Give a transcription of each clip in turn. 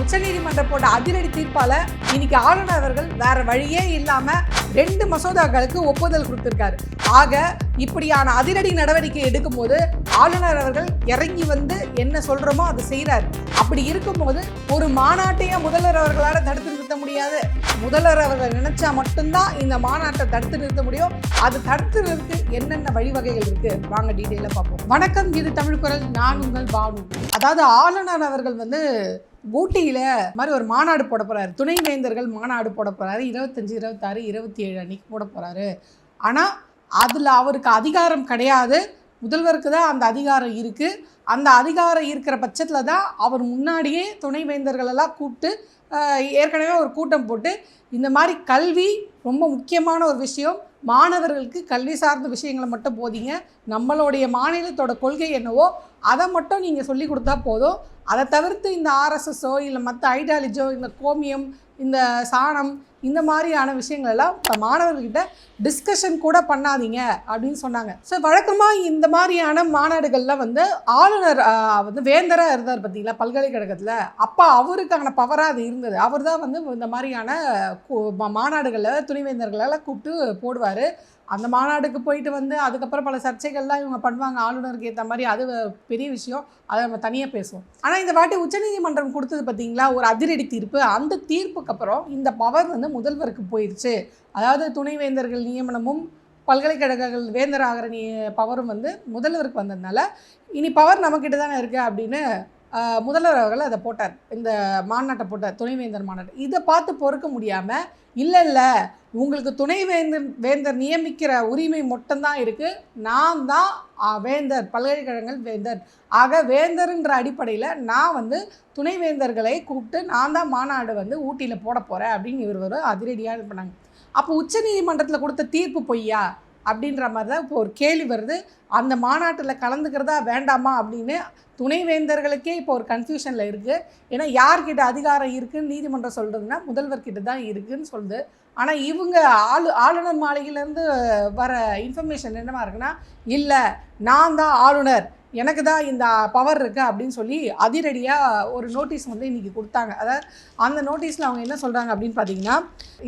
உச்சநீதிமன்றம் போட்ட அதிரடி தீர்ப்பால இன்னைக்கு ஆளுநர் அவர்கள் வேற வழியே இல்லாம ரெண்டு மசோதாக்களுக்கு ஒப்புதல் கொடுத்திருக்காரு. ஆக இப்படியான அதிரடி நடவடிக்கை எடுக்கும்போது ஆளுநர் அவர்கள் இறங்கி வந்து என்ன சொல்றோமோ அதை செய்கிறார் அப்படி இருக்கும்போது ஒரு மாநாட்டையே முதல்வர் அவர்களால் தடுத்து நிறுத்த முடியாது. முதல்வர் அவர்கள் நினைச்சா மட்டும்தான் இந்த மாநாட்டை தடுத்து நிறுத்த முடியும். அது தடுத்து நிறுத்த என்னென்ன வழிவகைகள் இருக்கு? வாங்க டீட்டெயிலாக பார்ப்போம். வணக்கம் இது தமிழ் குரல். நான் உங்கள் பானு. அதாவது ஆளுநர் அவர்கள் வந்து ஊட்டியில் மாதிரி ஒரு மாநாடு போட போகிறார் துணை வேந்தர்கள் மாநாடு போட போகிறாரு இருபத்தஞ்சி இருபத்தாறு இருபத்தி ஏழு அன்னைக்கு போட போகிறாரு ஆனால் அதில் அவருக்கு அதிகாரம் கிடையாது. முதல்வருக்கு தான் அந்த அதிகாரம் இருக்குது அந்த அதிகாரம் இருக்கிற பட்சத்தில் தான் அவர் முன்னாடியே துணை எல்லாம் கூப்பிட்டு ஏற்கனவே ஒரு கூட்டம் போட்டு இந்த மாதிரி கல்வி ரொம்ப முக்கியமான ஒரு விஷயம். மாணவர்களுக்கு கல்வி சார்ந்த விஷயங்களை மட்டும் போதிங்க. நம்மளுடைய மாநிலத்தோட கொள்கை என்னவோ அதை மட்டும் நீங்கள் சொல்லி கொடுத்தா போதும். அதை தவிர்த்து இந்த ஆர்எஸ்எஸ்ஸோ இல்லை மற்ற ஐடியாலஜியோ இந்த கோமியம் இந்த சாணம் இந்த மாதிரியான விஷயங்கள் எல்லாம் இப்போ மாணவர்கிட்ட டிஸ்கஷன் கூட பண்ணாதீங்க அப்படின்னு சொன்னாங்க. ஸோ வழக்கமாக இந்த மாதிரியான மாநாடுகள்லாம் வந்து ஆளுநர் வந்து வேந்தராக இருந்தார் பார்த்தீங்களா பல்கலைக்கழகத்தில். அப்போ அவருக்கான பவராக அது இருந்தது. அவர் தான் வந்து இந்த மாதிரியான மா- மாநாடுகளில் துணைவேந்தர்களெல்லாம் கூப்பிட்டு போடுவார். அந்த மாநாடுக்கு போயிட்டு வந்து அதுக்கப்புறம் பல சர்ச்சைகள்லாம் இவங்க பண்ணுவாங்க ஆளுநருக்கு ஏற்ற மாதிரி. அது பெரிய விஷயம். அதை நம்ம தனியாக பேசுவோம். ஆனால் இந்த வாட்டி உச்சநீதிமன்றம் கொடுத்தது பார்த்தீங்களா ஒரு அதிரடி தீர்ப்பு. அந்த தீர்ப்புக்கு அப்புறம் இந்த பவர் வந்து முதல்வருக்கு போயிடுச்சு அதாவது துணைவேந்தர்கள் நியமனமும் பல்கலைக்கழகங்கள் வேந்தர் ஆகிற நீ பவரும் வந்து முதல்வருக்கு வந்ததுனால இனி பவர் நம்மக்கிட்ட தானே இருக்குது அப்படின்னு முதல்வர் அவர்கள் அதை போட்டார். இந்த மாநாட்டை போட்டார் துணைவேந்தர் மாநாட்டம் இதை பார்த்து பொறுக்க முடியாமல் இல்லை இல்லை உங்களுக்கு துணைவேந்தர் வேந்தர் நியமிக்கிற உரிமை மட்டும்தான் இருக்குது நான் தான் வேந்தர் பல்கலைக்கழகங்கள் வேந்தர். ஆக வேந்தர்ன்ற அடிப்படையில் நான் வந்து துணைவேந்தர்களை கூப்பிட்டு நான் தான் மாநாடு வந்து ஊட்டியில் போட போகிறேன் அப்படின்னு இவர் ஒரு அதிரடியாக இது பண்ணாங்க. அப்போ உச்சநீதிமன்றத்தில் கொடுத்த தீர்ப்பு பொய்யா? அப்படின்ற மாதிரி தான் இப்போ ஒரு கேள்வி வருது. அந்த மாநாட்டில் கலந்துக்கிறதா வேண்டாமா அப்படின்னு துணைவேந்தர்களுக்கே இப்போ ஒரு கன்ஃபியூஷனில் இருக்குது ஏன்னா யார்கிட்ட அதிகாரம் இருக்குதுன்னு நீதிமன்றம் சொல்கிறதுனா முதல்வர்கிட்ட தான் இருக்குன்னு சொல்லுது. ஆனால் இவங்க ஆளு ஆளுநர் மாளிகையிலேருந்து வர இன்ஃபர்மேஷன் என்னவா இருக்குன்னா இல்லை நான் தான் ஆளுநர் எனக்கு தான் இந்த பவர் இருக்குது அப்படின்னு சொல்லி அதிரடியாக ஒரு நோட்டீஸ் வந்து இன்றைக்கி கொடுத்தாங்க. அதாவது அந்த நோட்டீஸில் அவங்க என்ன சொல்கிறாங்க அப்படின்னு பார்த்தீங்கன்னா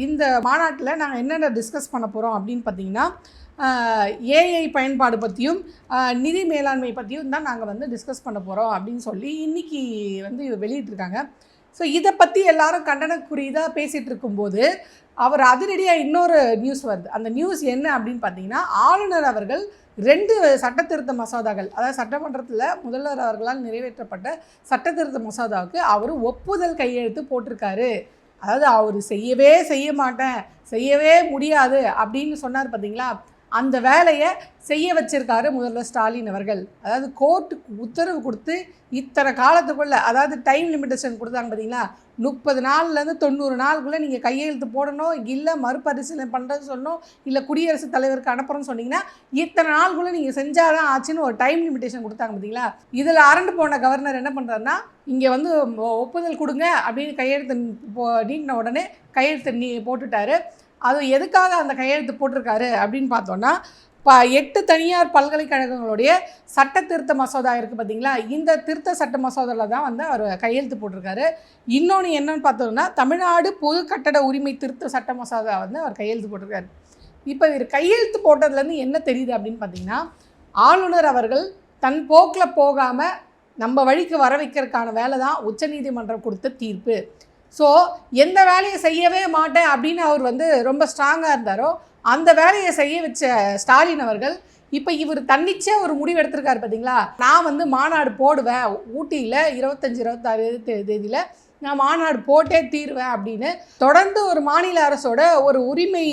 இந்த மாநாட்டில் நாங்கள் என்னென்ன டிஸ்கஸ் பண்ண போகிறோம் அப்படின்னு பார்த்தீங்கன்னா ஏஐ பயன்பாடு பற்றியும் நிதி மேலாண்மை பற்றியும் தான் நாங்கள் வந்து டிஸ்கஸ் பண்ண போகிறோம் அப்படின்னு சொல்லி இன்றைக்கி வந்து வெளியிட்டிருக்காங்க. ஸோ இதை பற்றி எல்லாரும் கண்டனக்குரியதாக பேசிகிட்டு இருக்கும்போது அவர் அதிரடியாக இன்னொரு நியூஸ் வருது. அந்த நியூஸ் என்ன அப்படின்னு பார்த்தீங்கன்னா ஆளுநர் அவர்கள் ரெண்டு சட்ட திருத்த மசோதாக்கள் அதாவது சட்டமன்றத்தில் முதல்வர் அவர்களால் நிறைவேற்றப்பட்ட சட்ட திருத்த மசோதாவுக்கு அவர் ஒப்புதல் கையெழுத்து போட்டிருக்காரு. அதாவது அவர் செய்யவே செய்ய மாட்டேன் செய்யவே முடியாது அப்படின்னு சொன்னார் பார்த்தீங்களா அந்த வேலையை செய்ய வச்சிருக்காரு முதல்வர் ஸ்டாலின் அவர்கள். அதாவது கோர்ட்டுக்கு உத்தரவு கொடுத்து இத்தனை காலத்துக்குள்ளே அதாவது டைம் லிமிட்டேஷன் கொடுத்தாங்க பார்த்தீங்களா? முப்பது நாள்லேருந்து தொண்ணூறு நாளுக்குள்ளே நீங்கள் கையெழுத்து போடணும் இல்லை மறுபரிசீலனை பண்ணுறது சொன்னோம் இல்லை குடியரசுத் தலைவருக்கு அனுப்புகிறோன்னு சொன்னீங்கன்னா இத்தனை நாளுக்குள்ளே நீங்கள் செஞ்சாதான் ஆச்சுன்னு ஒரு டைம் லிமிட்டேஷன் கொடுத்தாங்க பார்த்தீங்களா? இதில் அரண்டு போன கவர்னர் என்ன பண்ணுறாருன்னா இங்கே வந்து ஒப்புதல் கொடுங்க அப்படின்னு கையெழுத்து போ நீட்டின உடனே கையெழுத்து நீ போட்டுட்டாரு. அது எதுக்காக அந்த கையெழுத்து போட்டிருக்காரு அப்படின்னு பார்த்தோன்னா ப எட்டு தனியார் பல்கலைக்கழகங்களுடைய சட்ட திருத்த மசோதா இருக்குது பார்த்தீங்களா? இந்த திருத்த சட்ட மசோதாவில் தான் வந்து அவர் கையெழுத்து போட்டிருக்காரு. இன்னொன்று என்னன்னு பார்த்தோம்னா தமிழ்நாடு பொது கட்டட உரிமை திருத்த சட்ட மசோதா வந்து அவர் கையெழுத்து போட்டிருக்காரு. இப்போ இவர் கையெழுத்து போட்டதுலேருந்து என்ன தெரியுது அப்படின்னு பார்த்தீங்கன்னா ஆளுநர் அவர்கள் தன் போக்கில் போகாமல் நம்ம வழிக்கு வர வைக்கிறதுக்கான வேலை தான் உச்சநீதிமன்றம் கொடுத்த தீர்ப்பு. ஸோ எந்த வேலையை செய்யவே மாட்டேன் அப்படின்னு அவர் வந்து ரொம்ப ஸ்ட்ராங்காக இருந்தாரோ அந்த வேலையை செய்ய வச்ச ஸ்டாலின் அவர்கள் இப்போ இவர் தன்னிச்சே ஒரு முடிவு எடுத்திருக்காரு பார்த்தீங்களா நான் வந்து மாநாடு போடுவேன் ஊட்டியில் இருபத்தஞ்சி இருபத்தாறு தேதியில் நான் மாநாடு போட்டே தீருவேன் அப்படின்னு தொடர்ந்து ஒரு மாநில அரசோட ஒரு உரிமை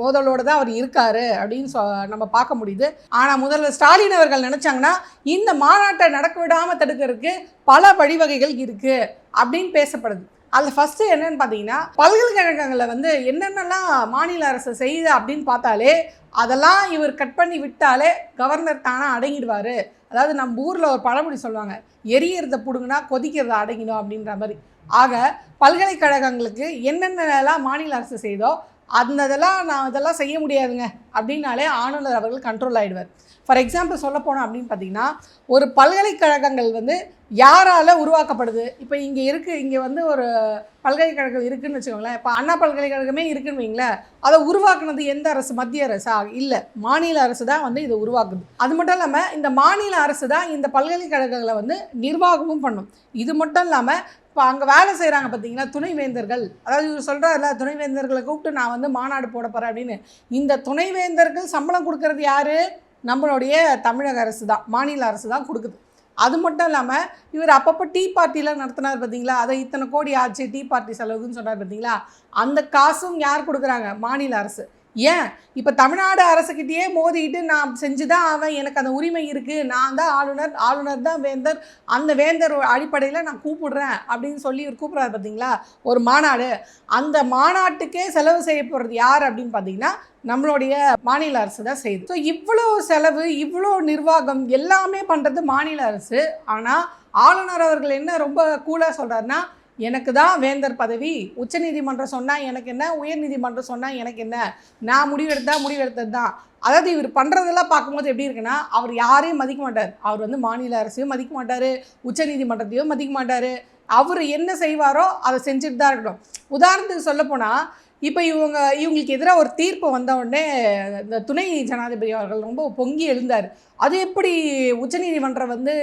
மோதலோடு தான் அவர் இருக்காரு அப்படின்னு சொ நம்ம பார்க்க முடியுது. ஆனால் முதல்ல ஸ்டாலின் அவர்கள் நினச்சாங்கன்னா இந்த மாநாட்டை நடக்க விடாமல் தடுக்கிறதுக்கு பல வழிவகைகள் இருக்குது அப்படின்னு பேசப்படுது. அதில் ஃபஸ்ட்டு என்னன்னு பார்த்தீங்கன்னா பல்கலைக்கழகங்களில் வந்து என்னென்னலாம் மாநில அரசு செய்யுது அப்படின்னு பார்த்தாலே அதெல்லாம் இவர் கட் பண்ணி விட்டாலே கவர்னர் தானாக அடங்கிடுவார். அதாவது நம்ம ஊரில் ஒரு பழமொழி சொல்லுவாங்க எரியறத பிடுங்கினா கொதிக்கிறத அடங்கிடும் அப்படின்ற மாதிரி. ஆக பல்கலைக்கழகங்களுக்கு என்னென்னலாம் மாநில அரசு செய்தோ அந்த இதெல்லாம் நான் இதெல்லாம் செய்ய முடியாதுங்க. அப்படின்னாலே ஆளுநர் அவர்கள் கண்ட்ரோல் ஆகிடுவார் ஃபார் எக்ஸாம்பிள் சொல்ல போனோம் அப்படின்னு பார்த்தீங்கன்னா ஒரு பல்கலைக்கழகங்கள் வந்து யாரால் உருவாக்கப்படுது? இப்போ இங்கே இருக்குது இங்கே வந்து ஒரு பல்கலைக்கழகம் இருக்குதுன்னு வச்சுக்கோங்களேன். இப்போ அண்ணா பல்கலைக்கழகமே இருக்குன்னு வைங்களேன். அதை உருவாக்குனது எந்த அரசு? மத்திய அரசா? இல்லை. மாநில அரசு தான் வந்து இதை உருவாக்குது. அது மட்டும் இல்லாமல் இந்த மாநில அரசு தான் இந்த பல்கலைக்கழகங்களை வந்து நிர்வாகமும் பண்ணும். இது மட்டும் இல்லாமல் இப்போ அங்கே வேலை செய்கிறாங்க பார்த்தீங்கன்னா துணைவேந்தர்கள். அதாவது இவர் சொல்கிறாருல துணைவேந்தர்களை கூப்பிட்டு நான் வந்து மாநாடு போட போகிறேன் அப்படின்னு. இந்த துணைவேந்தர்கள் சம்பளம் கொடுக்கறது யார்? நம்மளுடைய தமிழக அரசு தான் மாநில அரசு தான் கொடுக்குது. அது மட்டும் இல்லாமல் இவர் அப்பப்போ டீ பார்ட்டிலாம் நடத்தினார் பார்த்தீங்களா அதை இத்தனை கோடி ஆச்சு டீ பார்ட்டி செலவுன்னு சொன்னார் பார்த்தீங்களா அந்த காசும் யார் கொடுக்குறாங்க? மாநில அரசு. ஏன்? இப்போ தமிழ்நாடு அரசுக்கிட்டேயே மோதிக்கிட்டு நான் செஞ்சு தான் அவன் எனக்கு அந்த உரிமை இருக்குது நான் தான் ஆளுநர் ஆளுநர் தான் வேந்தர். அந்த வேந்தர் அடிப்படையில் நான் கூப்பிடுறேன் அப்படின்னு சொல்லி இவர் கூப்பிட்றாரு பார்த்தீங்களா ஒரு மாநாடு. அந்த மாநாட்டுக்கே செலவு செய்ய போகிறது யார் அப்படின்னு பார்த்தீங்கன்னா நம்மளுடைய மாநில அரசு தான் செய்யுது. ஸோ இவ்வளோ செலவு இவ்வளோ நிர்வாகம் எல்லாமே பண்ணுறது மாநில அரசு. ஆனால் ஆளுநர் அவர்கள் என்ன ரொம்ப கூலாக சொல்கிறாருன்னா எனக்கு தான் வேந்தர் பதவி. உச்சநீதிமன்றம் சொன்னால் எனக்கு என்ன? உயர்நீதிமன்றம் சொன்னால் எனக்கு என்ன? நான் முடிவெடுத்தா முடிவெடுத்தது தான். அதாவது இவர் பண்ணுறதெல்லாம் பார்க்கும்போது எப்படி இருக்குன்னா அவர் யாரையும் மதிக்க மாட்டார். அவர் வந்து மாநில அரசையும் மதிக்க மாட்டார். உச்சநீதிமன்றத்தையும் மதிக்க மாட்டார். அவர் என்ன செய்வாரோ அதை செஞ்சுட்டு தான் இருக்கணும். உதாரணத்துக்கு சொல்லப்போனால் இப்போ இவங்க இவங்களுக்கு எதிராக ஒரு தீர்ப்பு வந்த உடனே இந்த துணை ஜனாதிபதி அவர்கள் ரொம்ப பொங்கி எழுந்தார். அது எப்படி உச்சநீதிமன்றம் வந்து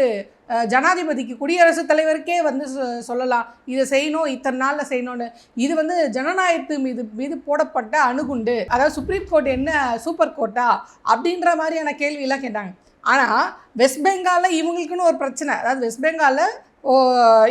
ஜனாதிபதிக்கு குடியரசுத் தலைவருக்கே வந்து சொ- சொல்லலாம். இதை செய்யணும் இத்தனை நாளில் செய்யணும்னு. இது வந்து ஜனநாயகத்து மீது மீது போடப்பட்ட அணுகுண்டு. அதாவது சுப்ரீம் கோர்ட் என்ன சூப்பர் கோர்ட்டா அப்படின்ற மாதிரியான கேள்வியெல்லாம் கேட்டாங்க. ஆனால் வெஸ்ட் பெங்காலில் இவங்களுக்குன்னு ஒரு பிரச்சனை. அதாவது வெஸ்ட் பெங்காலில்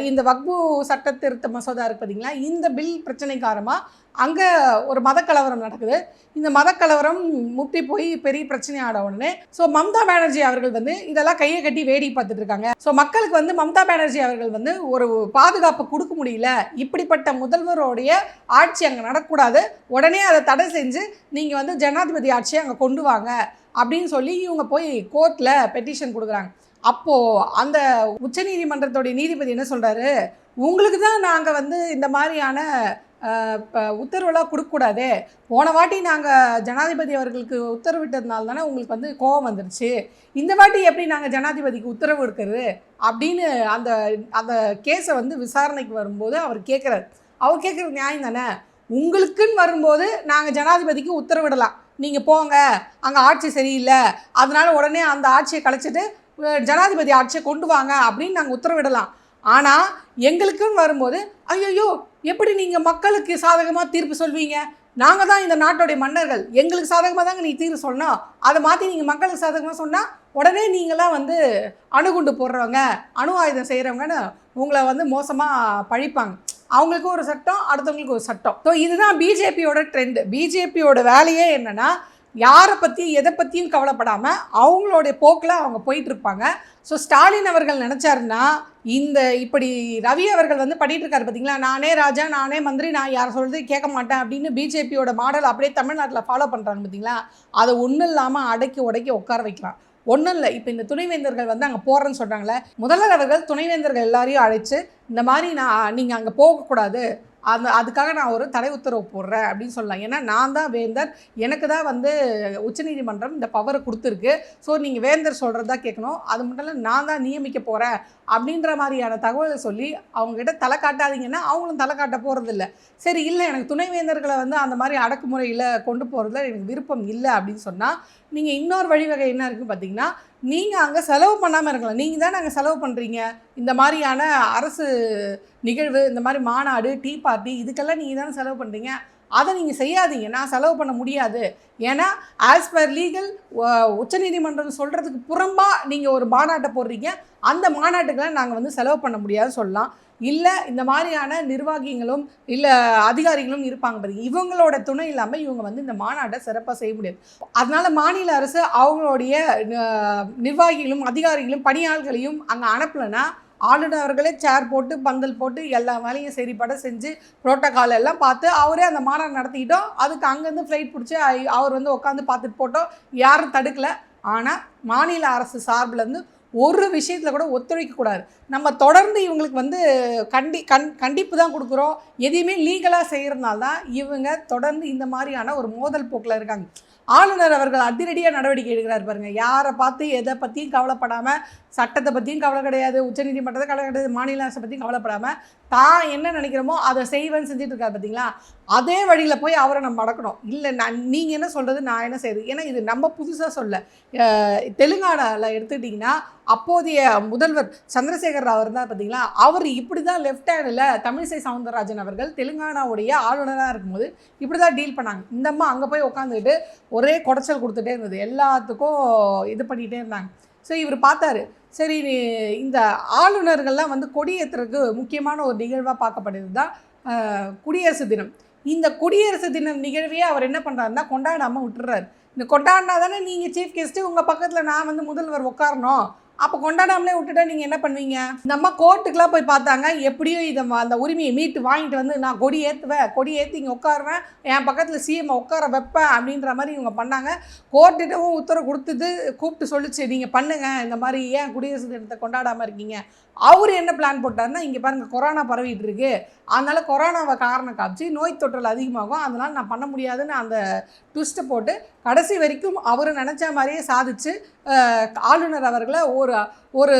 இந்த வக்பு சட்ட திருத்த மசோதா இருக்கு பார்த்தீங்களா இந்த பில் பிரச்சனை காரணமாக அங்கே ஒரு மதக்கலவரம் நடக்குது. இந்த மதக்கலவரம் முட்டி போய் பெரிய பிரச்சனை ஆட உடனே ஸோ மம்தா பானர்ஜி அவர்கள் வந்து இதெல்லாம் கையை கட்டி வேடி பார்த்துட்டு இருக்காங்க. ஸோ மக்களுக்கு வந்து மம்தா பானர்ஜி அவர்கள் வந்து ஒரு பாதுகாப்பு கொடுக்க முடியல. இப்படிப்பட்ட முதல்வருடைய ஆட்சி அங்கே நடக்கக்கூடாது உடனே அதை தடை செஞ்சு நீங்கள் வந்து ஜனாதிபதி ஆட்சியை அங்கே கொண்டு வாங்க அப்படின்னு சொல்லி இவங்க போய் கோர்ட்டில் பெட்டிஷன் கொடுக்குறாங்க. அப்போது அந்த உச்சநீதிமன்றத்தோடைய நீதிபதி என்ன சொல்கிறாரு உங்களுக்கு தான் நாங்கள் வந்து இந்த மாதிரியான அஹ், ப- உத்தரவெல்லாம் கொடுக்கக்கூடாதே. போன வாட்டி நாங்கள் ஜனாதிபதி அவர்களுக்கு உத்தரவிட்டதுனால தானே உங்களுக்கு வந்து கோபம் வந்துருச்சு. இந்த வாட்டி எப்படி நாங்கள் ஜனாதிபதிக்கு உத்தரவு எடுக்கிறது? அப்படின்னு அந்த அந்த கேஸை வந்து விசாரணைக்கு வரும்போது அவர் கேட்குறாரு. அவர் கேட்குறது நியாயம் தானே? உங்களுக்குன்னு வரும்போது நாங்கள் ஜனாதிபதிக்கு உத்தரவிடலாம். நீங்கள் போங்க. அங்கே ஆட்சி சரியில்லை. அதனால உடனே அந்த ஆட்சியை கலைச்சிட்டு ஜனாதிபதி ஆட்சியை கொண்டு வாங்க அப்படின்னு நாங்கள் உத்தரவிடலாம். ஆனால் எங்களுக்குன்னு வரும்போது ஐயோ எப்படி நீங்கள் மக்களுக்கு சாதகமாக தீர்ப்பு சொல்வீங்க? நாங்கள் தான் இந்த நாட்டுடைய மன்னர்கள். எங்களுக்கு சாதகமாக தாங்க நீ தீர்வு சொல்லணும் அதை மாற்றி நீங்கள் மக்களுக்கு சாதகமாக சொன்னால் உடனே நீங்களாம் வந்து அணுகுண்டு போடுறவங்க அணு ஆயுதம் செய்கிறவங்கன்னு உங்களை வந்து மோசமாக பழிப்பாங்க. அவங்களுக்கும் ஒரு சட்டம் அடுத்தவங்களுக்கு ஒரு சட்டம். ஸோ இதுதான் பிஜேபியோட ட்ரெண்டு பிஜேபியோட வேலையே என்னென்னா யாரை பற்றி எதை பற்றியும் கவலைப்படாமல் அவங்களுடைய போக்கில் அவங்க போயிட்டு இருப்பாங்க. ஸோ ஸ்டாலின் அவர்கள் நினச்சாருன்னா இந்த இப்படி ரவி அவர்கள் வந்து பண்ணிட்டு இருக்காரு பார்த்தீங்களா நானே ராஜா நானே மந்திரி நான் யார் சொல்கிறது கேட்க மாட்டேன் அப்படின்னு பிஜேபியோட மாடல் அப்படியே தமிழ்நாட்டில் ஃபாலோ பண்ணுறாங்க பார்த்தீங்களா அதை ஒன்றும் இல்லாமல் அடக்கி உடக்கி உட்கார வைக்கலாம். ஒன்றும் இல்லை இப்போ இந்த துணைவேந்தர்கள் வந்து அங்கே போகிறேன்னு சொல்கிறாங்களே முதல்வர் அவர்கள் துணைவேந்தர்கள் எல்லாரையும் அழைச்சு இந்த மாதிரி நான் நீங்கள் அங்கே போகக்கூடாது அந்த அதுக்காக நான் ஒரு தடை உத்தரவு போடுறேன் அப்படின்னு சொல்லலாம். ஏன்னா நான் தான் வேந்தர் எனக்கு தான் வந்து உச்சநீதிமன்றம் இந்த பவரை கொடுத்துருக்கு. ஸோ நீங்கள் வேந்தர் சொல்கிறது தான் கேட்கணும். அது மட்டும் இல்லை நான் தான் நியமிக்க போகிறேன் அப்படின்ற மாதிரியான தகவலை சொல்லி அவங்ககிட்ட தலை காட்டாதீங்கன்னா அவங்களும் தலை காட்ட போகிறதில்ல சரி இல்லை எனக்கு துணைவேந்தர்களை வந்து அந்த மாதிரி அடக்குமுறையில் கொண்டு போகிறதுல எனக்கு விருப்பம் இல்லை அப்படின்னு சொன்னால் நீங்கள் இன்னொரு வழிவகை என்ன இருக்குன்னு பார்த்தீங்கன்னா நீங்கள் அங்கே செலவு பண்ணாமல் இருக்கலாம். நீங்கள் தான் அங்கே செலவு பண்ணுறீங்க இந்த மாதிரியான அரசு நிகழ்வு இந்த மாதிரி மாநாடு டீ பார்ட்டி இதுக்கெல்லாம் நீங்கள் தானே செலவு பண்ணுறீங்க அதை நீங்கள் செய்யாதீங்க. நான் செலவு பண்ண முடியாது. ஏன்னா ஆஸ் பர் லீகல் உச்சநீதிமன்றம் சொல்கிறதுக்கு புறம்பாக நீங்கள் ஒரு மாநாட்டை போடுறீங்க. அந்த மாநாட்டுக்கெல்லாம் நாங்கள் வந்து செலவு பண்ண முடியாதுன்னு சொல்லலாம். இல்லை இந்த மாதிரியான நிர்வாகிகளும் இல்லை அதிகாரிகளும் இருப்பாங்க பாருங்க. இவங்களோட துணை இல்லாமல் இவங்க வந்து இந்த மாநாட்டை சிறப்பாக செய்ய முடியாது. அதனால் மாநில அரசு அவங்களுடைய நிர்வாகிகளும் அதிகாரிகளும் பணியாளர்களையும் அங்கே அனுப்பலைன்னா ஆளுநர் அவர்களே சேர் போட்டு பந்தல் போட்டு எல்லா வேலையும் சரிப்பட செஞ்சு புரோட்டோக்கால் எல்லாம் பார்த்து அவரே அந்த மாநாடு நடத்திக்கிட்டோம். அதுக்கு அங்கேருந்து ஃப்ளைட் பிடிச்சி ஐ- அவர் வந்து உட்காந்து பார்த்துட்டு போட்டோம். யாரும் தடுக்கல. ஆனால் மாநில அரசு சார்பில் இருந்து ஒரு விஷயத்தில் கூட ஒத்துழைக்கக்கூடாது நம்ம தொடர்ந்து இவங்களுக்கு வந்து கண்டி கண் கண்டிப்பு தான் கொடுக்குறோம். எதையுமே லீகலாக செய்கிறதுனால தான் இவங்க தொடர்ந்து இந்த மாதிரியான ஒரு மோதல் போக்கில் இருக்காங்க. ஆளுநர் அவர்கள் அதிரடியாக நடவடிக்கை எடுக்கிறார் பாருங்கள் யாரை பார்த்து எதை பற்றியும் கவலைப்படாமல் சட்டத்தை பற்றியும் கவலை கிடையாது உச்சநீதிமன்றத்தை கவலை கிடையாது மாநில அரசை பற்றியும் கவலைப்படாமல் தான் என்ன நினைக்கிறோமோ அதை செய்வேன்னு செஞ்சுட்டு இருக்காரு பார்த்தீங்களா அதே வழியில் போய் அவரை நம்ம மடக்கணும் இல்லை நான் நீங்கள் என்ன சொல்கிறது நான் என்ன செய்யுது ஏன்னா இது நம்ம புதுசாக சொல்ல தெலுங்கானாவில் எடுத்துக்கிட்டிங்கன்னா அப்போதைய முதல்வர் சந்திரசேகர் ராவ் இருந்தார் பார்த்தீங்களா அவர் இப்படி தான் லெஃப்ட் ஹேண்டில் தமிழிசை சவுந்தரராஜன் அவர்கள் தெலுங்கானாவுடைய ஆளுநராக இருக்கும்போது இப்படி தான் டீல் பண்ணாங்க இந்தம்மா அங்கே போய் உட்காந்துக்கிட்டு ஒரே குடைச்சல் கொடுத்துட்டே இருந்தது. எல்லாத்துக்கும் இது பண்ணிகிட்டே இருந்தாங்க. ஸோ இவர் பார்த்தாரு சரி இந்த ஆளுநர்கள்லாம் வந்து கொடியேற்றுறதுக்கு முக்கியமான ஒரு நிகழ்வாக பார்க்கப்படுது தான் குடியரசு தினம். இந்த குடியரசு தினம் நிகழ்வையே அவர் என்ன பண்ணுறாருன்னா கொண்டாடாமல் விட்டுறாரு. இந்த கொண்டாடினா தானே நீங்கள் சீஃப் கெஸ்ட்டு உங்கள் பக்கத்தில் நான் வந்து முதல்வர் உட்காரணும். அப்போ கொண்டாடாமலே விட்டுட்டா நீங்கள் என்ன பண்ணுவீங்க? நம்ம கோர்ட்டுக்கெலாம் போய் பார்த்தாங்க எப்படியோ இதை அந்த உரிமையை மீட்டு வாங்கிட்டு வந்து நான் கொடி ஏற்றுவேன் கொடி ஏற்றி இங்கே உட்காருவேன் என் பக்கத்தில் சிஎம் உட்கார வைப்பேன் அப்படின்ற மாதிரி இவங்க பண்ணாங்க. கோர்ட்டுட்டவும் உத்தரவு கொடுத்துட்டு கூப்பிட்டு சொல்லிச்சு நீங்கள் பண்ணுங்கள் இந்த மாதிரி ஏன் குடியரசு தினத்தை கொண்டாடாமல் இருக்கீங்க? அவர் என்ன பிளான் போட்டார்னா இங்கே பாருங்கள் கொரோனா பரவிட்டு இருக்கு. அதனால் கொரோனாவை காரணம் காமிச்சு நோய் தொற்றல் அதிகமாகும். அதனால் நான் பண்ண முடியாதுன்னு அந்த ட்விஸ்ட்டை போட்டு கடைசி வரைக்கும் அவர் நினச்ச மாதிரியே சாதிச்சு ஆளுநர் அவர்களை ஒரு ஒரு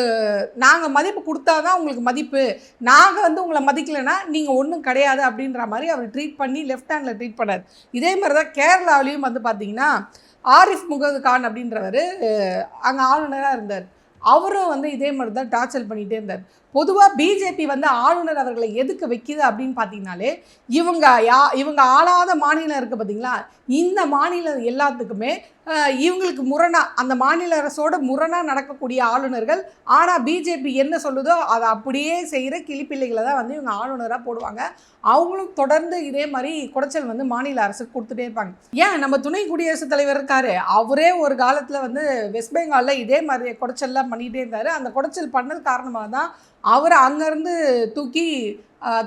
நாங்கள் மதிப்பு கொடுத்தா தான் உங்களுக்கு மதிப்பு. நாங்கள் வந்து உங்களை மதிக்கலைன்னா நீங்கள் ஒன்றும் கிடையாது அப்படின்ற மாதிரி அவர் ட்ரீட் பண்ணி லெஃப்ட் ஹேண்டில் ட்ரீட் பண்ணார். இதே மாதிரி தான் கேரளாவிலையும் வந்து பார்த்தீங்கன்னா ஆரிஃப் முகது கான் அப்படின்றவர் அங்கே ஆளுநராக இருந்தார். அவரும் வந்து இதே மாதிரி தான் டார்ச்சர் பண்ணிகிட்டே இருந்தார். பொதுவாக பிஜேபி வந்து ஆளுநர் அவர்களை எதுக்கு வைக்குது அப்படின்னு பார்த்தீங்கனாலே இவங்க யா இவங்க ஆளாத மாநிலம் இருக்குது பார்த்தீங்களா? இந்த மாநிலம் எல்லாத்துக்குமே இவங்களுக்கு முரணாக அந்த மாநில அரசோட முரணா நடக்கக்கூடிய ஆளுநர்கள் ஆனால் பிஜேபி என்ன சொல்லுதோ அதை அப்படியே செய்கிற கிளிப்பிள்ளைகளை தான் வந்து இவங்க ஆளுநராக போடுவாங்க. அவங்களும் தொடர்ந்து இதே மாதிரி குடைச்சல் வந்து மாநில அரசுக்கு கொடுத்துட்டே இருப்பாங்க. ஏன்? நம்ம துணை குடியரசுத் தலைவர் இருக்காரு. அவரே ஒரு காலத்தில் வந்து வெஸ்ட் பெங்காலில் இதே மாதிரி குடைச்சல்லாம் பண்ணிகிட்டே இருந்தார். அந்த குடைச்சல் பண்ணது காரணமாக தான் அவரை அங்கேருந்து தூக்கி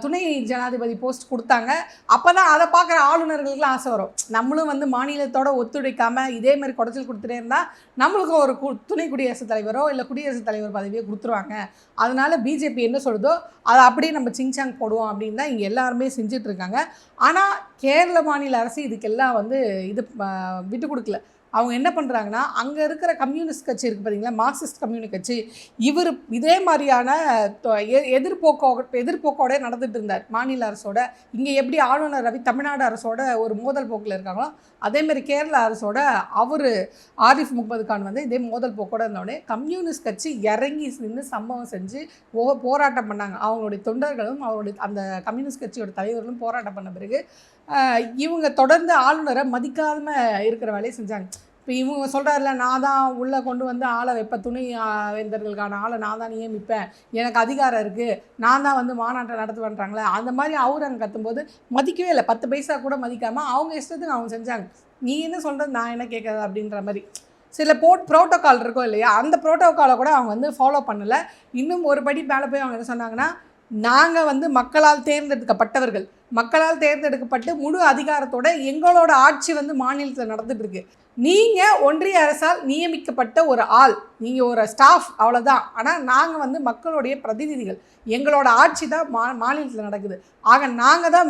துணை ஜனாதிபதி போஸ்ட் கொடுத்தாங்க. அப்போ தான் அதை பார்க்குற ஆளுநர்களுக்கெல்லாம் ஆசை வரும். நம்மளும் வந்து மாநிலத்தோட ஒத்துழைக்காமல் இதேமாரி மாதிரி குடைச்சல் கொடுத்துட்டே இருந்தால் நம்மளுக்கும் ஒரு கு துணை குடியரசுத் தலைவரோ இல்லை குடியரசுத் தலைவர் பதவியோ கொடுத்துருவாங்க. அதனால் பிஜேபி என்ன சொல்லுதோ அதை அப்படியே நம்ம சிங்சாங் போடுவோம் அப்படின்னு தான் இங்கே எல்லாருமே செஞ்சுட்டு இருக்காங்க. ஆனால் கேரள மாநில அரசு இதுக்கெல்லாம் வந்து இது விட்டு கொடுக்கல. அவங்க என்ன பண்ணுறாங்கன்னா அங்கே இருக்கிற கம்யூனிஸ்ட் கட்சி இருக்குது பார்த்தீங்களா மார்க்சிஸ்ட் கம்யூனிஸ்ட் கட்சி இவர் இதே மாதிரியான தொ- எ- எதிர்போக்கோ எதிர்போக்கோட நடந்துட்டு இருந்தார். மாநில அரசோட இங்கே எப்படி ஆளுநர் ரவி தமிழ்நாடு அரசோட ஒரு மோதல் போக்கில் இருக்காங்களோ அதேமாரி கேரள அரசோட அவர் ஆரிஃப் முகமது கான் வந்து இதே மோதல் போக்கோட இருந்தோடனே கம்யூனிஸ்ட் கட்சி இறங்கி நின்று சம்பவம் செஞ்சு போ போராட்டம் பண்ணாங்க. அவங்களுடைய தொண்டர்களும் அவருடைய அந்த கம்யூனிஸ்ட் கட்சியோட தலைவர்களும் போராட்டம் பண்ண பிறகு இவங்க தொடர்ந்து ஆளுநரை மதிக்காம இருக்கிற வேலையை செஞ்சாங்க. இப்போ இவங்க சொல்கிறாருல நான் தான் உள்ளே கொண்டு வந்து ஆளை வைப்பேன் துணை வேந்தர்களுக்கான ஆளை நான் தான் நியமிப்பேன். எனக்கு அதிகாரம் இருக்குது நான் தான் வந்து மாநாட்டை நடத்துவேன்றாங்களே. அந்த மாதிரி அவர் அங்கே கத்தும்போது மதிக்கவே இல்லை. பத்து பைசா கூட மதிக்காமல் அவங்க இஷ்டத்துக்கு அவங்க செஞ்சாங்க. நீ என்ன சொல்கிறது நான் என்ன கேட்குறது அப்படின்ற மாதிரி. சில போட் ப்ரோட்டோக்கால் இருக்கோ இல்லையா அந்த ப்ரோட்டோகாலை கூட அவங்க வந்து ஃபாலோ பண்ணலை. இன்னும் ஒரு படி மேலே போய் அவங்க என்ன சொன்னாங்கன்னா நாங்கள் வந்து மக்களால் தேர்ந்தெடுக்கப்பட்டவர்கள். மக்களால் தேர்ந்தெடுக்கப்பட்டு முழு அதிகாரத்தோட எங்களோட ஆட்சி வந்து மாநிலத்தில் நடந்துட்டு இருக்கு. நீங்கள் ஒன்றிய அரசால் நியமிக்கப்பட்ட ஒரு ஆள். நீங்கள் ஒரு ஸ்டாஃப் அவ்வளோதான் ஆனால் நாங்கள் வந்து மக்களுடைய பிரதிநிதிகள். எங்களோட ஆட்சி தான் மா மாநிலத்தில் நடக்குது. ஆக நாங்கள் தான்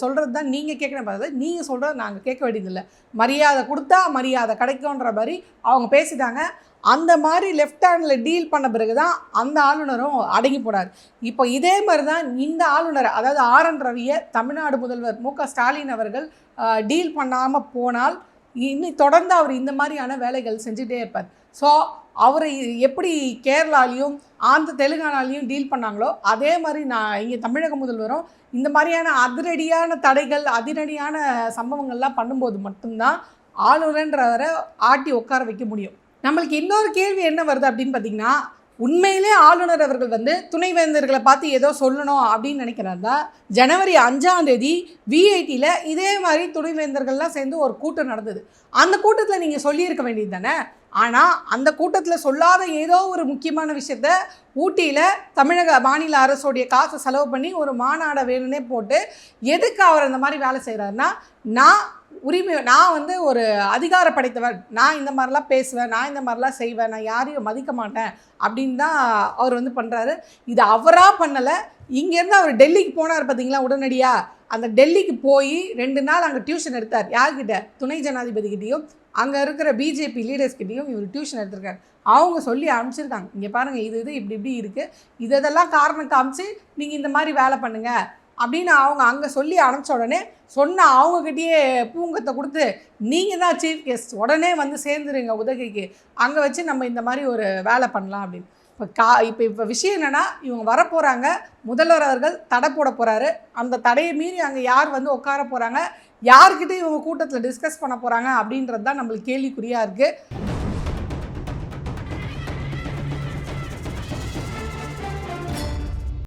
சொல்கிறது தான் நீங்கள் கேட்குற பதில் நீங்கள் சொல்கிறது நாங்கள் கேட்க வேண்டியதில்லை. மரியாதை கொடுத்தா மரியாதை கிடைக்கும்ன்ற மாதிரி அவங்க பேசிட்டாங்க. அந்த மாதிரி லெஃப்ட் ஹேண்டில் டீல் பண்ண பிறகு தான் அந்த ஆளுநரும் அடங்கி போனார் இப்போ இதே மாதிரி தான் இந்த ஆளுநர் அதாவது ஆர் என் ரவியை தமிழ்நாடு முதல்வர் மு க ஸ்டாலின் அவர்கள் டீல் பண்ணாமல் போனால் இன்னும் தொடர்ந்து அவர் இந்த மாதிரியான வேலைகள் செஞ்சுட்டே இருப்பார். ஸோ அவரை எப்படி கேரளாலையும் ஆந்திர தெலுங்கானாலையும் டீல் பண்ணாங்களோ அதே மாதிரி நான் இங்கே தமிழக முதல்வரும் இந்த மாதிரியான அதிரடியான தடைகள் அதிரடியான சம்பவங்கள்லாம் பண்ணும்போது மட்டும்தான் ஆளுநர்ன்றவரை ஆட்டி உட்கார வைக்க முடியும். நம்மளுக்கு இன்னொரு கேள்வி என்ன வருது அப்படின்னு பார்த்தீங்கன்னா உண்மையிலே ஆளுநர் அவர்கள் வந்து துணைவேந்தர்களை பார்த்து ஏதோ சொல்லணும் அப்படின்னு நினைக்கிறாருந்தா ஜனவரி அஞ்சாம் தேதி விஐடியில் இதே மாதிரி துணைவேந்தர்கள்லாம் சேர்ந்து ஒரு கூட்டம் நடந்தது. அந்த கூட்டத்தில் நீங்கள் சொல்லியிருக்க வேண்டியது தானே? ஆனால் அந்த கூட்டத்தில் சொல்லாத ஏதோ ஒரு முக்கியமான விஷயத்த ஊட்டியில் தமிழக மாநில அரசோடைய காசை செலவு பண்ணி ஒரு மாநாடை வேணும்னே போட்டு எதுக்கு அவர் அந்த மாதிரி வேலை செய்கிறாருன்னா நான் உரிமை நான் வந்து ஒரு அதிகார படைத்தவர் நான் இந்த மாதிரிலாம் பேசுவேன் நான் இந்த மாதிரிலாம் செய்வேன் நான் யாரையும் மதிக்க மாட்டேன் அப்படின்னு தான் அவர் வந்து பண்ணுறாரு இது அவராக பண்ணலை. இங்கேருந்து அவர் டெல்லிக்கு போனார் பார்த்தீங்களா உடனடியாக அந்த டெல்லிக்கு போய் ரெண்டு நாள் அங்கே டியூஷன் எடுத்தார். யார்கிட்ட? துணை ஜனாதிபதிக்கிட்டேயும் அங்கே இருக்கிற பிஜேபி லீடர்ஸ்கிட்டையும் இவர் டியூஷன் எடுத்திருக்காரு. அவங்க சொல்லி அனுப்பிச்சிருக்காங்க. இங்கே பாருங்கள் இது இது இப்படி இப்படி இருக்குது இது இதெல்லாம் காரணம் காமிச்சு நீங்கள் இந்த மாதிரி வேலை பண்ணுங்கள் அப்படின்னு அவங்க அங்கே சொல்லி அனுப்பிச்ச உடனே சொன்ன அவங்கக்கிட்டேயே பூங்கத்தை கொடுத்து நீங்கள் தான் சீஃப் கெஸ்ட் உடனே வந்து சேர்ந்துருங்க உதகைக்கு. அங்கே வச்சு நம்ம இந்த மாதிரி ஒரு வேலை பண்ணலாம் அப்படின்னு. இப்போ கா இப்போ இப்போ விஷயம் என்னென்னா இவங்க வரப்போகிறாங்க முதல்வர் அவர்கள் தடை போட போகிறாரு அந்த தடையை மீறி அங்கே யார் வந்து உட்கார போகிறாங்க யார்கிட்ட இவங்க கூட்டத்தில் டிஸ்கஸ் பண்ண போகிறாங்க அப்படின்றது தான் நம்மளுக்கு கேள்விக்குறியாக இருக்குது